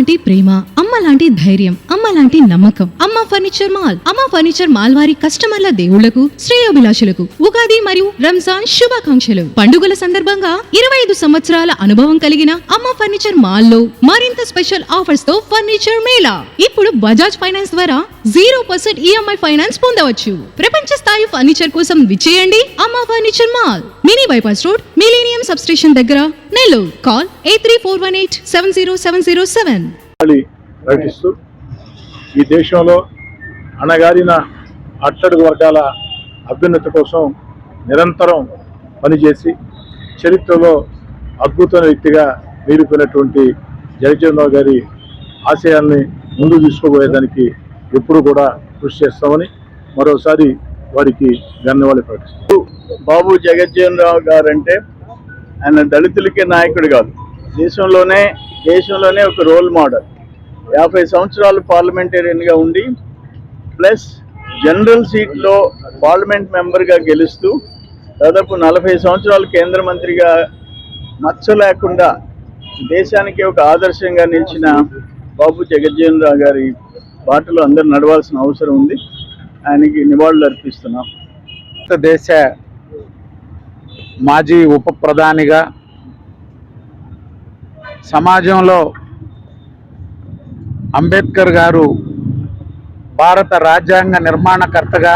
లాంటి ప్రేమ అమ్మ లాంటి ధైర్యం అమ్మ లాంటి నమ్మకం Amma furniture mall Amma furniture mall వారి కస్టమర్ల దేవుళ్ళకు శ్రేయోభిలాషులకు ఉగాది మరియు రంజాన్ శుభాకాంక్షలు. పండుగల సందర్భంగా ఇరవై ఐదు సంవత్సరాల అనుభవం కలిగిన అమ్మ ఫర్నిచర్ మాల్లో మరింత స్పెషల్ ఆఫర్స్తో ఫర్నిచర్ మేళా. ఇప్పుడు బజాజ్ ఫైనాన్స్ ద్వారా జీరో పర్సెంట్ ఈఎంఐ ఫైనాన్స్ పొందవచ్చు. ప్రపంచ స్థాయి ఫర్నిచర్ కోసం విచ్చేయండి Amma furniture mall. Mini bypass road millennium sub station దగ్గర Nellore. Call eight three four one eight seven zero seven zero seven. ఈ దేశంలో అణగారిన అట్టడుగు వర్గాల అభ్యున్నతి కోసం నిరంతరం పనిచేసి చరిత్రలో అద్భుతమైన వ్యక్తిగా నిలిపినటువంటి జగజ్జీవనరావు గారి ఆశయాల్ని ముందుకు తీసుకుపోయేదానికి ఎప్పుడు కూడా కృషి చేస్తామని మరోసారి వారికి ధన్యవాదాలు ప్రకటిస్తాం బాబు జగజ్జీవన్ రావు గారు అంటే ఆయన దళితులకే నాయకుడు కాదు. దేశంలోనే దేశంలోనే ఒక రోల్ మోడల్ యాభై సంవత్సరాలు పార్లమెంటేరియన్గా ఉండి ప్లస్ జనరల్ సీట్లో పార్లమెంట్ మెంబర్గా గెలుస్తూ దాదాపు నలభై సంవత్సరాలు కేంద్ర మంత్రిగా మచ్చ లేకుండా దేశానికి ఒక ఆదర్శంగా నిలిచిన బాబు జగజ్జీవన్ రావు గారి బాటలో అందరూ నడవాల్సిన అవసరం ఉంది. ఆయనకి నివాళులు అర్పిస్తున్నాం. భారతదేశ మాజీ ఉప ప్రధానిగా సమాజంలో అంబేద్కర్ గారు భారత రాజ్యాంగ నిర్మాణకర్తగా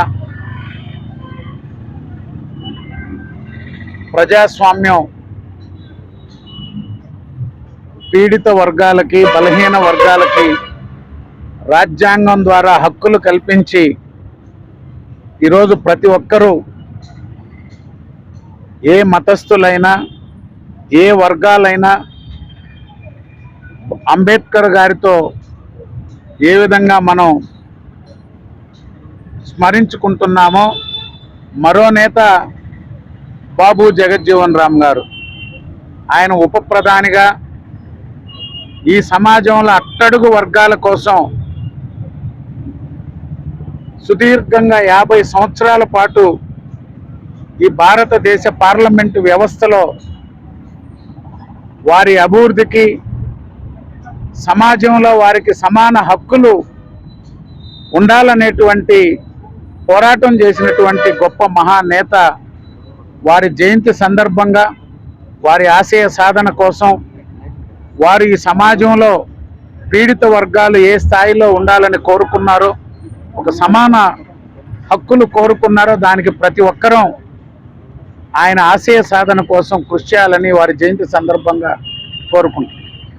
ప్రజాస్వామ్యం పీడిత వర్గాలకి బలహీన వర్గాలకి రాజ్యాంగం ద్వారా హక్కులు కల్పించి ఈరోజు ప్రతి ఒక్కరూ ఏ మతస్థులైనా ఏ వర్గాలైనా అంబేద్కర్ గారితో ఏ విధంగా మనం స్మరించుకుంటున్నామో మరో నేత బాబు జగజ్జీవన్ రామ్ గారు. ఆయన ఉప ప్రధానిగా ఈ సమాజంలో అట్టడుగు వర్గాల కోసం సుదీర్ఘంగా యాభై సంవత్సరాల పాటు ఈ భారతదేశ పార్లమెంటు వ్యవస్థలో వారి అభివృద్ధికి సమాజంలో వారికి సమాన హక్కులు ఉండాలనేటువంటి పోరాటం చేసినటువంటి గొప్ప మహానేత వారి జయంతి సందర్భంగా వారి ఆశయ సాధన కోసం వారు ఈ సమాజంలో పీడిత వర్గాలు ఏ స్థాయిలో ఉండాలని కోరుకున్నారో ఒక సమాన హక్కులు కోరుకున్నారో దానికి ప్రతి ఒక్కరం ఆయన ఆశయ సాధన కోసం కృషి చేయాలని వారి జయంతి సందర్భంగా కోరుకుంటున్నారు